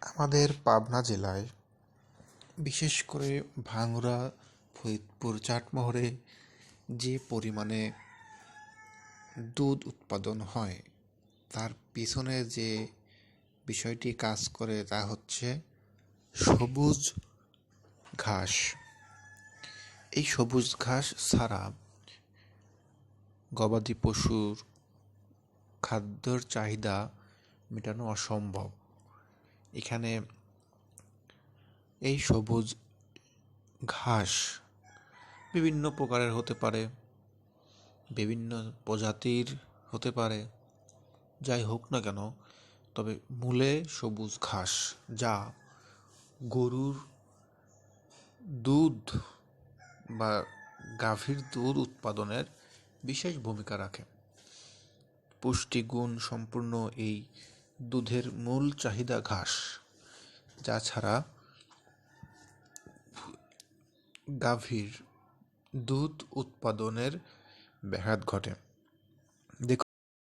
আমাদের পাবনা জেলায় বিশেষ করে ভাঙড়া, ফরিদপুর, চাটমোহরে যে পরিমাণে দুধ উৎপাদন হয়, তার পিছনে যে বিষয়টি কাজ করে তা হচ্ছে সবুজ ঘাস। এই সবুজ ঘাস ছাড়া গবাদি পশুর খাদ্যর চাহিদা মেটানো অসম্ভব। এখানে এই সবুজ ঘাস বিভিন্ন প্রকারের হতে পারে, বিভিন্ন প্রজাতির হতে পারে, যাই হোক না কেন, তবে মূলে সবুজ ঘাস যা গরুর দুধ বা গাভীর দুধ উৎপাদনের বিশেষ ভূমিকা রাখে। পুষ্টিগুণ সম্পূর্ণ এই দুধের মূল চাহিদা ঘাস যা ছাড়া গাভীর দুধ উৎপাদনের ব্যাঘাত ঘটে।